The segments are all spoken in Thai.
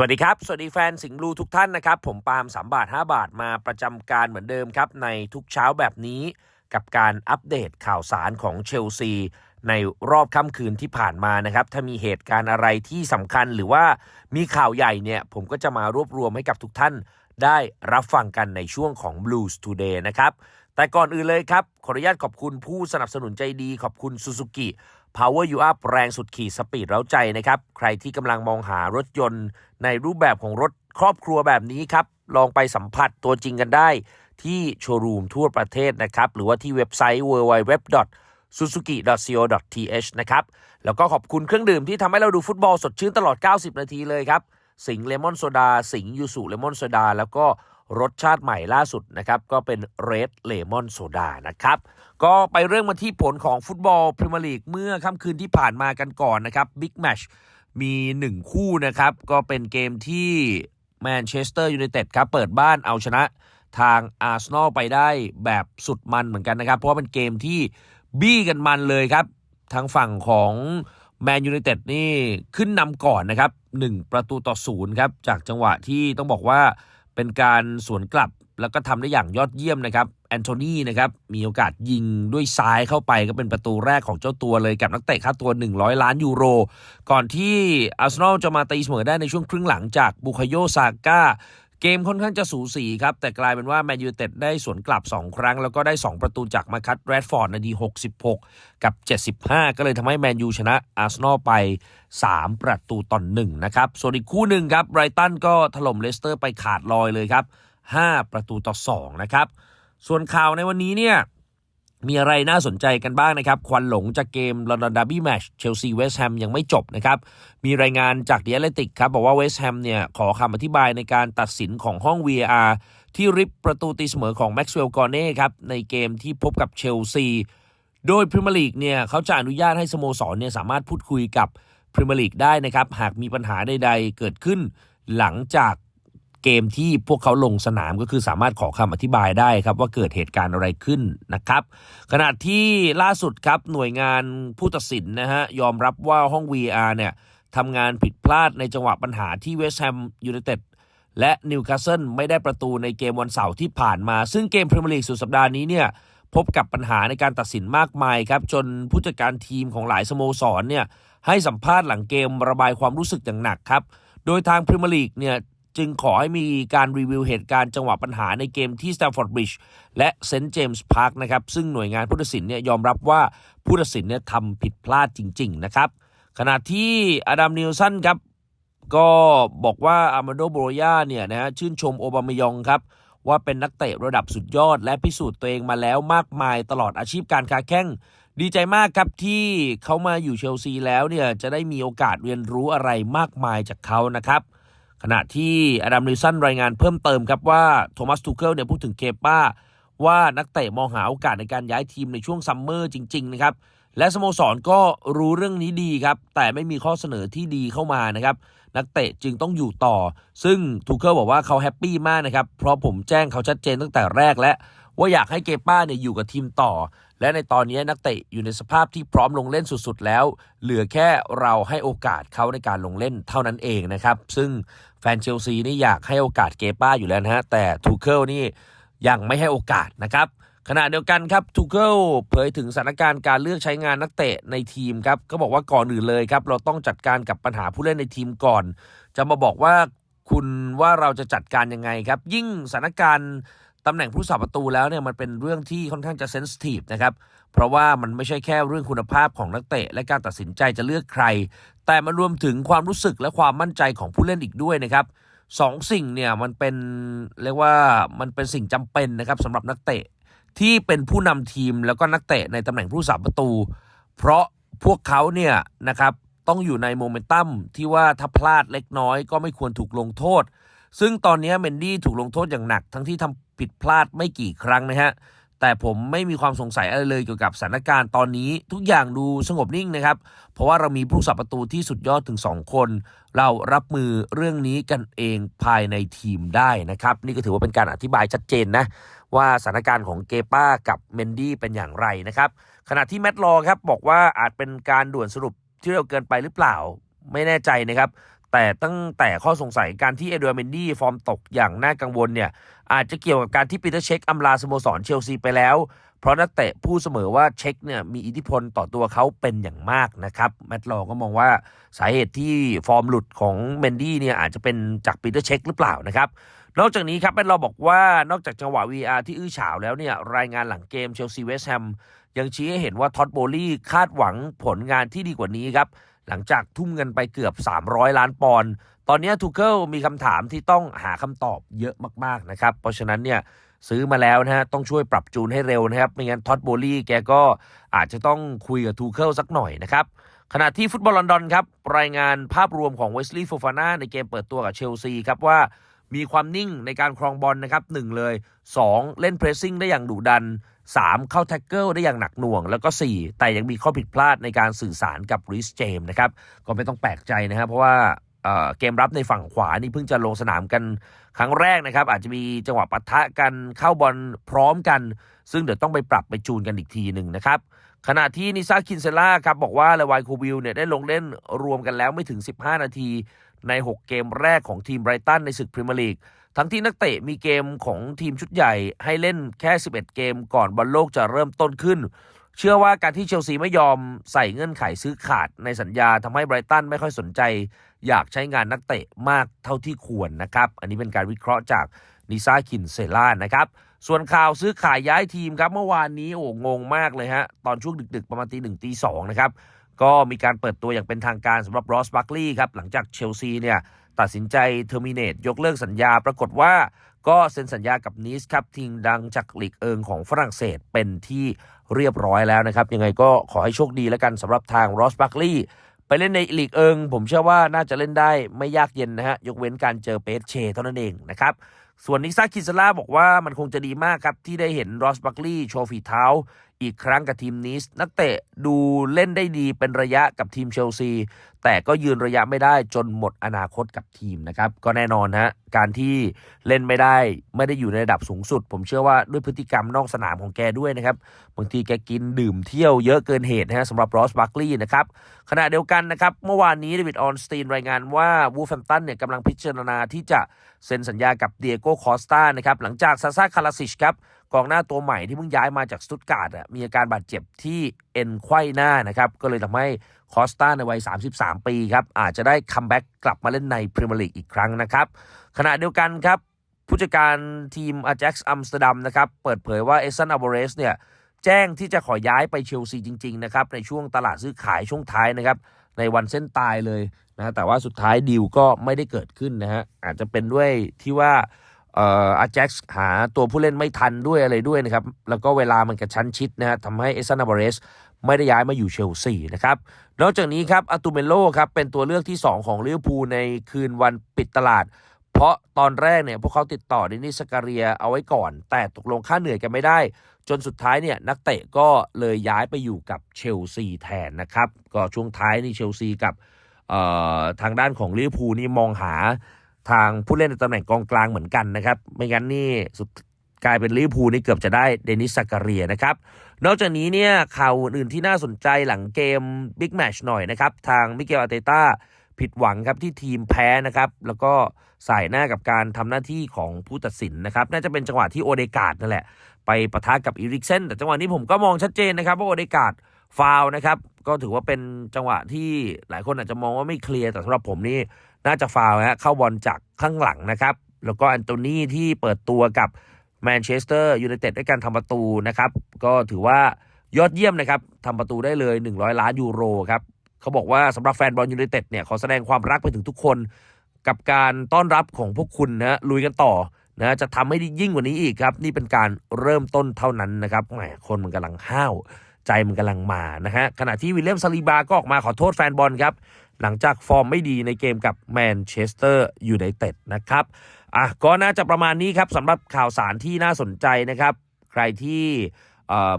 สวัสดีครับ สวัสดีแฟนสิงห์บลูทุกท่านนะครับ ผมปาล์มสามบาท 5 บาทมาประจำการเหมือนเดิมครับ ในทุกเช้าแบบนี้กับการอัปเดตข่าวสารของเชลซี ในรอบค่ำคืนที่ผ่านมานะครับ ถ้ามีเหตุการณ์อะไรที่สำคัญหรือว่ามีข่าวใหญ่เนี่ย ผมก็จะมารวบรวมให้กับทุกท่านได้รับฟังกันในช่วงของ Blues Today นะครับแต่ก่อนอื่นเลยครับ ขออนุญาตขอบคุณผู้สนับสนุนใจดี ขอบคุณ Suzuki Power You Up แรงสุดขีดสปีดเร้าใจนะครับ ใครที่กำลังมองหารถยนต์ ในรูปแบบของรถครอบครัวแบบนี้ครับ ลองไปสัมผัสตัวจริงกันได้ ที่โชว์รูมทั่วประเทศนะครับ หรือว่าที่เว็บไซต์ www suzuki.co.th นะครับ แล้วก็ขอบคุณเครื่องดื่มที่ทำให้เราดูฟุตบอลสดชื่นตลอด 90 นาทีเลยครับ สิงเลมอนโซดา สิงยูสุเลมอนโซดา แล้วก็ รสชาติใหม่ล่าสุดนะครับก็เป็นเรดเลมอนโซดานะครับก็ไปเรื่องมาที่ผลของฟุตบอลพรีเมียร์ลีกเมื่อค่ำคืนที่ผ่านมากันก่อนนะครับบิ๊กแมชมี 1 คู่นะครับ ก็เป็นเกมที่แมนเชสเตอร์ยูไนเต็ดครับเปิดบ้านเอาชนะทางอาร์เซนอลไปได้แบบสุดมันเหมือนกันนะครับ เพราะว่าเป็นเกมที่บี้กันมันเลยครับ ทางฝั่งของแมนยูไนเต็ดนี่ขึ้นนำก่อนนะครับ 1 ประตูต่อศูนย์ครับ จากจังหวะที่ต้องบอกว่า เป็นการสวนกลับแล้วก็ทำได้อย่างยอดเยี่ยมนะครับแอนโทนีนะครับมีโอกาสยิงด้วยซ้ายเข้าไปก็เป็นประตูแรกของเจ้าตัวเลยกับนักเตะค่าตัว 100 ล้านยูโร ก่อนที่อาร์เซนอลจะมาตีเสมอได้ในช่วงครึ่งหลังจากบุคโยซาก้า เกมค่อนข้างจะสูสีครับ แต่กลายเป็นว่าแมนยูเต็ดได้สวนกลับ 2 ครั้ง แล้วก็ได้ 2 ประตูจากมาคัตแรดฟอร์ดนาที66 กับ 75 ก็เลยทำให้แมนยูชนะอาร์เซนอลไป 3 ประตูต่อ1นะครับ ส่วนอีกคู่หนึ่งครับไบรตันก็ถล่มเลสเตอร์ไปขาดลอยเลยครับ 5 ประตูต่อ 2 นะครับ ส่วนข่าวในวันนี้เนี่ย มีอะไรน่าสนใจกันบ้างนะครับ ควันหลงจากเกมลอนดอนดาร์บี้แมชเชลซีเวสต์แฮมยังไม่จบนะครับ มีรายงานจากเดียเลติกครับ บอกว่าเวสต์แฮมเนี่ย ขอคำอธิบายในการตัดสินของห้อง VAR ที่ริบประตูตีเสมอของแม็กซ์เวลล์กอร์เน่ครับ ในเกมที่พบกับเชลซี โดยพรีเมียร์ลีกเนี่ยเขาจะอนุญาตให้สโมสรเนี่ยสามารถพูดคุยกับพรีเมียร์ลีกได้นะครับหากมีปัญหาใดๆ เกิดขึ้นหลังจาก เกมที่พวกเขาลงสนามก็คือสามารถขอคำอธิบายได้ครับว่าเกิดเหตุการณ์อะไรขึ้นนะครับ ขณะที่ล่าสุดครับหน่วยงานผู้ตัดสินนะฮะยอมรับว่าห้อง VR เนี่ยทำงานผิดพลาดในจังหวะปัญหาที่เวสต์แฮมยูไนเต็ดและนิวคาสเซิลไม่ได้ประตูในเกมวันเสาร์ที่ผ่านมา ซึ่งเกมพรีเมียร์ลีกสุดสัปดาห์นี้เนี่ยพบกับปัญหาในการตัดสินมากมายครับ จนผู้จัดการทีมของหลายสโมสรเนี่ยให้สัมภาษณ์หลังเกมระบายความรู้สึกอย่างหนักครับ โดยทางพรีเมียร์ลีกเนี่ย จึงขอให้มีการรีวิวเหตุการณ์จังหวะปัญหาในเกมที่สแตมฟอร์ดบริดจ์และเซนต์เจมส์พาร์คนะครับ ซึ่งหน่วยงานผู้ตัดสินเนี่ยยอมรับว่าผู้ตัดสินเนี่ยทำผิดพลาดจริง ๆ นะครับ ขณะที่อดัมนิวสันครับก็บอกว่าอามาโดโบโรยาเนี่ยนะฮะชื่นชมโอบามายองครับ ว่าเป็นนักเตะระดับสุดยอด และพิสูจน์ตัวเองมาแล้วมากมายตลอดอาชีพการค้าแข้งดีใจมากครับที่เขามาอยู่เชลซีแล้วเนี่ยจะได้มีโอกาสเรียนรู้อะไรมากมายจากเขานะครับ ขณะที่อดัมนิสันรายงานเพิ่มเติมครับว่าโทมัสทูเคิลเนี่ยพูดถึงเคป้า ว่านักเตะมองหาโอกาสในการย้ายทีมในช่วงซัมเมอร์จริง ๆ นะครับ และสโมสรก็รู้เรื่องนี้ดีครับ แต่ไม่มีข้อเสนอที่ดีเข้ามานะครับ นักเตะจึงต้องอยู่ต่อ ซึ่งทูเคิลบอกว่าเขาแฮปปี้มากนะครับ เพราะผมแจ้งเขาชัดเจนตั้งแต่แรกแล้วว่าอยากให้เกป้าเนี่ยอยู่กับทีมต่อ และในตอนนี้นักเตะอยู่ในสภาพที่พร้อมลงเล่นสุดๆแล้ว เหลือแค่เราให้โอกาสเขาในการลงเล่นเท่านั้นเองนะครับ ซึ่ง แฟนเชลซีนี่อยากให้โอกาสเกป้าอยู่แล้วนะฮะ แต่ทูเคิลนี่ยังไม่ให้โอกาสนะครับขณะเดียวกันครับทูเคิลเผยถึงสถานการณ์การเลือกใช้งานนักเตะในทีมครับก็บอกว่าก่อนอื่นเลยครับ เราต้องจัดการกับปัญหาผู้เล่นในทีมก่อน จะมาบอกว่าคุณว่าเราจะจัดการยังไงครับ ยิ่งสถานการณ์ตำแหน่งผู้สาประตูแล้วเนี่ยมันเป็นเรื่องที่ค่อนข้างจะเซนซิทีฟนะครับ เพราะว่ามันไม่ใช่แค่เรื่องคุณภาพของนักเตะ และการตัดสินใจจะเลือกใคร แต่มันรวมถึงความรู้สึกและความมั่นใจของผู้เล่นอีกด้วยนะครับสองสิ่งเนี่ยมันเป็นเรียกว่ามันเป็นสิ่งจำเป็นนะครับสำหรับนักเตะที่เป็นผู้นำทีมแล้วก็นักเตะในตำแหน่งผู้สาประตู เพราะพวกเขาเนี่ยนะครับต้องอยู่ในโมเมนตัมที่ว่าถ้าพลาดเล็กน้อยก็ไม่ควรถูกลงโทษ ซึ่งตอนนี้เมนดี้ถูกลงโทษอย่างหนักทั้งที่ทำผิดพลาดไม่กี่ครั้งนะฮะ แต่ผมไม่มีความสงสัยอะไรเลยเกี่ยวกับสถานการณ์ตอนนี้ทุกอย่างดูสงบนิ่งนะครับ เพราะว่าเรามีผู้สับประตูที่สุดยอดถึง 2 คน เรารับมือเรื่องนี้กันเองภายในทีมได้นะครับ นี่ก็ถือว่าเป็นการอธิบายชัดเจนนะ ว่าสถานการณ์ของเกป้ากับเมนดี้เป็นอย่างไรนะครับ ขณะที่แมตต์ลอครับบอกว่าอาจเป็นการด่วนสรุปที่เร็วเกินไปหรือเปล่าไม่แน่ใจนะครับ แต่ตั้งแต่ข้อสงสัยการที่เอเดรเมนดี้ฟอร์มตกอย่างน่ากังวลเนี่ยอาจจะเกี่ยวกับการที่ปีเตอร์เช็คอำลาสโมสรเชลซีไปแล้ว เพราะนักเตะพูดเสมอว่าเช็คเนี่ยมีอิทธิพลต่อตัวเขาเป็นอย่างมากนะครับแมตต์ลอก็มองว่าสาเหตุที่ฟอร์มหลุดของเมนดี้เนี่ยอาจจะเป็นจากปีเตอร์เช็คหรือเปล่านะครับนอกจากนี้ครับแมตต์ลอบอกว่านอกจากจังหวะ VR ที่อื้อฉาวแล้วเนี่ยรายงานหลังเกมเชลซีเวสต์แฮมยังชี้ให้เห็นว่าท็อตโบลี่คาดหวังผลงานที่ดีกว่านี้ครับ หลังจากทุ่มเงินไปเกือบ 300 ล้านปอนด์ตอนนี้ทูเคิลมีคำถามที่ต้องหาคำตอบเยอะมากๆนะครับ เพราะฉะนั้นเนี่ยซื้อมาแล้วนะฮะต้องช่วยปรับจูนให้เร็วนะครับ ไม่งั้นท็อตโบลี่แกก็อาจจะต้องคุยกับทูเคิลสักหน่อยนะครับขณะที่ฟุตบอลลอนดอนครับ รายงานภาพรวมของเวสลีย์โฟฟาน่าในเกมเปิดตัวกับเชลซีครับว่ามีความนิ่งในการครองบอลนะครับหนึ่งเลย 2 เล่นเพรสซิ่งได้อย่างดุดัน 3 เข้าแท็กเกิลได้อย่างหนักหน่วง แล้วก็ 4 แต่ยังมีข้อผิดพลาดในการสื่อสารกับริสเจมนะครับก็ไม่ต้องแปลกใจนะครับเพราะว่าเเกมรับในฝั่งขวานี่เพิ่งจะลงสนามกันครั้งแรกนะครับ อาจจะมีจังหวะปะทะกันเข้าบอลพร้อมกัน ซึ่งเดี๋ยวต้องไปปรับไปจูนกันอีกทีหนึ่งนะครับขณะที่นิซาคินเซล่าครับบอกว่าเลวายโควิลเนี่ยได้ลงเล่นรวมกันแล้วไม่ถึง 15 นาทีใน 6 เกมแรกของทีมไบรตันในศึกพรีเมียร์ลีก ทั้งที่นักเตะมีเกมของทีมชุดใหญ่ให้เล่นแค่ 11 เกมก่อนบอลโลกจะเริ่มต้นขึ้น เชื่อว่าการที่เชลซีไม่ยอมใส่เงื่อนไขซื้อขาดในสัญญาทำให้ไบรตันไม่ค่อยสนใจ อยากใช้งานนักเตะมากเท่าที่ควรนะครับ อันนี้เป็นการวิเคราะห์จากนิซาคินเซล่านะครับ ส่วนข่าวซื้อขายย้ายทีมครับเมื่อวานนี้โอ้งงมากเลยฮะ ตอนช่วงดึกๆ ประมาณตีหนึ่งตีสองนะครับ ก็มีการเปิดตัวอย่างเป็นทางการสำหรับรอสบัคลีย์ครับ หลังจากเชลซีเนี่ย ตัดสินใจเทอร์มินเนตยกเลิกสัญญาปรากฏว่าก็เซ็นสัญญากับนีสครับทีมดังจากลีกเอิงของฝรั่งเศสเป็นที่เรียบร้อยแล้วนะครับ ยังไงก็ขอให้โชคดีแล้วกันสำหรับทางรอสบัคลีย์ไปเล่นในลีกเอิง ผมเชื่อว่าน่าจะเล่นได้ไม่ยากเย็นนะฮะ ยกเว้นการเจอเปสเชเท่านั้นเองนะครับ ส่วนนิซ่าคิสลาบอกว่ามันคงจะดีมากครับ ที่ได้เห็นรอสบัคลีย์โชว์ฝีเท้า อีกครั้งกับทีมนิสนักเตะดูเล่นได้ดีเป็นระยะกับทีมเชลซี แต่ก็ยืนระยะไม่ได้จนหมดอนาคตกับทีมนะครับ ก็แน่นอนฮะการที่เล่นไม่ได้ไม่ได้อยู่ในระดับสูงสุด ผมเชื่อว่าด้วยพฤติกรรมนอกสนามของแกด้วยนะครับบางทีแกกินดื่มเที่ยวเยอะเกินเหตุนะฮะสำหรับรอสบัคลีย์นะครับขณะเดียวกันนะครับเมื่อวานนี้เดวิดออนสตีนรายงานว่าวูฟแฟมตันเนี่ยกำลังพิจารณาที่จะเซ็นสัญญากับเดียโก้คอสตานะครับหลังจากซาซาคาราซิชครับ กองหน้าตัวใหม่ที่เพิ่งย้ายมาจากสตุตการ์ดมีอาการบาดเจ็บที่เอ็นไขว้หน้านะครับก็เลยทำให้คอสตาในวัย 33 ปีครับอาจจะได้คัมแบ็กกลับมาเล่นในพรีเมียร์ลีกอีกครั้งนะครับขณะเดียวกันครับผู้จัดการทีมอา a x อัมสเตอร์ดัมนะครับเปิดเผยว่าเอซันอัลโบเรสเนี่ยแจ้งที่จะขอย้ายไปเชลซีจริงๆนะครับในช่วงตลาดซื้อขายช่วงท้ายนะครับในวันเส้นตายเลยนะแต่ว่าสุดท้ายดีลก็ไม่ได้เกิดขึ้นนะฮะอาจจะเป็นด้วยที่ว่า อ่ออา a x หาตัวผู้เล่นไม่ทันด้วยอะไรด้วยนะครับ แล้วก็เวลามันกระชั้นชิดนะฮะทำให้เอซันอัลโบเรสไม่ได้ย้ายมาอยู่เชลซีนะครับ นอกจากนี้ครับอาตูเมโลครับเป็นตัวเลือกที่ 2 ของลิเวอร์พูลในคืนวันปิดตลาด เพราะตอนแรกเนี่ยพวกเขาติดต่อเดนิสกาเรียเอาไว้ก่อน แต่ตกลงค่าเหนื่อยกันไม่ได้ จนสุดท้ายเนี่ยนักเตะก็เลยย้ายไปอยู่กับเชลซีแทนนะครับ ก็ช่วงท้ายนี่เชลซีกับเอ่อทางด้านของลิเวอร์พูลนี่มองหา ทางผู้เล่นในตำแหน่งกองกลางเหมือนกันนะครับ ไม่งั้นนี่สุดกลายเป็นลิเวอร์พูลนี่เกือบจะได้เดนิสซากาเรียนะครับ นอกจากนี้เนี่ยข่าวอื่นที่น่าสนใจหลังเกมบิ๊กแมชหน่อยนะครับ ทางมิเกลอาเตต้าผิดหวังครับที่ทีมแพ้นะครับ แล้วก็ใส่หน้ากับการทำหน้าที่ของผู้ตัดสินนะครับ น่าจะเป็นจังหวะที่โอเดกาดนั่นแหละ ไปปะทะกับอีริกเซนแต่จังหวะนี้ผมก็มองชัดเจนนะครับว่าโอเดกาดฟาวนะครับ ก็ถือว่าเป็นจังหวะที่หลายคนอาจจะมองว่าไม่เคลียร์แต่สำหรับผมนี่น่าจะฟาวฮะเข้าบอลจากข้างหลังนะครับ แล้วก็แอนโตนีที่เปิดตัวกับแมนเชสเตอร์ยูไนเต็ดด้วยการทำประตูนะครับ ก็ถือว่ายอดเยี่ยมนะครับทำประตูได้เลย 100 ล้านยูโรครับเขาบอกว่าสำหรับแฟนบอลยูไนเต็ดเนี่ยขอแสดงความรักไปถึงทุกคน กับการต้อนรับของพวกคุณนะฮะลุยกันต่อนะจะทำให้ดียิ่งกว่านี้อีกครับ นี่เป็นการเริ่มต้นเท่านั้นนะครับแหมคนมันกำลังห้าว ใจมันกำลังมานะฮะขณะที่วิลเลียมซาลีบาก็ออกมาขอโทษแฟนบอลครับ หลังจากฟอร์มไม่ดีในเกมกับแมนเชสเตอร์ยูไนเต็ดนะครับอะก็น่าจะประมาณนี้ครับสำหรับข่าวสารที่น่าสนใจนะครับ ใครที่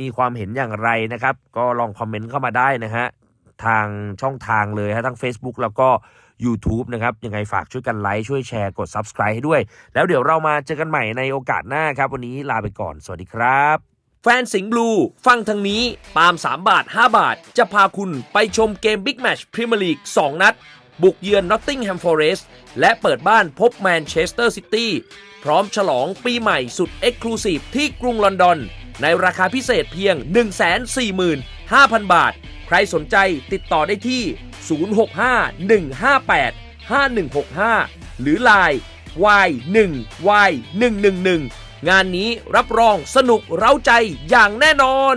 มีความเห็นอย่างไรนะครับ ก็ลองคอมเมนต์เข้ามาได้นะฮะทางช่องทางเลยฮะทั้ง Facebook แล้วก็ YouTube นะครับยังไงฝากช่วยกันไลค์ช่วยแชร์กด Subscribe ให้ด้วย แล้วเดี๋ยวเรามาเจอกันใหม่ในโอกาสหน้าครับ วันนี้ลาไปก่อน สวัสดีครับ แฟนสิงห์บลู ฟังทางนี้ปาล์ม3 บาท 5 บาท จะพาคุณไปชมเกมบิ๊กแมชพรีเมียร์ลีก 2 นัด บุกเยือนนอตติงแฮมฟอร์เรสต์และเปิดบ้านพบแมนเชสเตอร์ซิตี้พร้อมฉลองปีใหม่สุดเอ็กซ์คลูซีฟที่กรุงลอนดอน ในราคาพิเศษเพียง 145,000 บาท ใครสนใจติดต่อได้ที่ 065-158-5165 หรือ Line Y1Y111 งานนี้รับรองสนุกเร้าใจอย่างแน่นอน